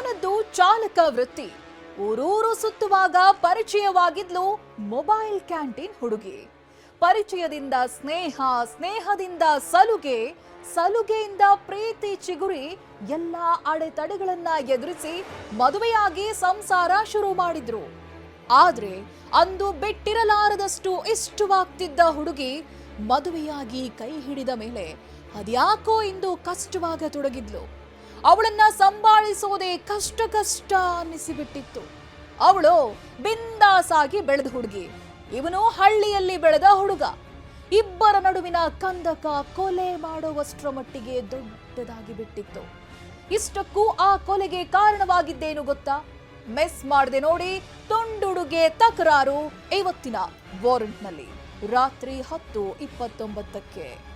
ಅವನದ್ದು ಚಾಲಕ ವೃತ್ತಿ. ಊರೂರು ಸುತ್ತುವಾಗ ಪರಿಚಯವಾಗಿದ್ಲು ಮೊಬೈಲ್ ಕ್ಯಾಂಟೀನ್ ಹುಡುಗಿ. ಪರಿಚಯದಿಂದ ಸ್ನೇಹ, ಸ್ನೇಹದಿಂದ ಸಲುಗೆ, ಸಲುಗೆಯಿಂದ ಪ್ರೀತಿ ಚಿಗುರಿ ಎಲ್ಲ ಅಡೆತಡೆಗಳನ್ನ ಎದುರಿಸಿ ಮದುವೆಯಾಗಿ ಸಂಸಾರ ಶುರು ಮಾಡಿದ್ರು. ಆದ್ರೆ ಅಂದು ಬಿಟ್ಟಿರಲಾರದಷ್ಟು ಇಷ್ಟವಾಗ್ತಿದ್ದ ಹುಡುಗಿ ಮದುವೆಯಾಗಿ ಕೈ ಹಿಡಿದ ಮೇಲೆ ಅದ್ಯಾಕೋ ಇಂದು ಕಷ್ಟವಾಗತೊಡಗಿದ್ಲು. ಅವಳನ್ನ ಸಂಭಾಳಿಸೋದೇ ಕಷ್ಟ ಕಷ್ಟ ಅನ್ನಿಸಿಬಿಟ್ಟಿತ್ತು. ಅವಳು ಬಿಂದಾಸಾಗಿ ಬೆಳೆದ ಹುಡುಗಿ. ಇವನು ಹಳ್ಳಿಯಲ್ಲಿ ಬೆಳೆದ ಹುಡುಗ. ಇಬ್ಬರ ನಡುವಿನ ಕಂದಕ ಕೊಲೆ ಮಾಡುವಷ್ಟರ ಮಟ್ಟಿಗೆ ದೊಡ್ಡದಾಗಿ ಬಿಟ್ಟಿತ್ತು. ಇಷ್ಟಕ್ಕೂ ಆ ಕೊಲೆಗೆ ಕಾರಣವಾಗಿದ್ದೇನು ಗೊತ್ತಾ? ಮೆಸ್ ಮಾಡದೆ ನೋಡಿ ತುಂಡುಡುಗೆ ತಕರಾರು ಇವತ್ತಿನ ವಾರೆಂಟ್ನಲ್ಲಿ. ರಾತ್ರಿ ಹತ್ತು ಇಪ್ಪತ್ತೊಂಬತ್ತಕ್ಕೆ.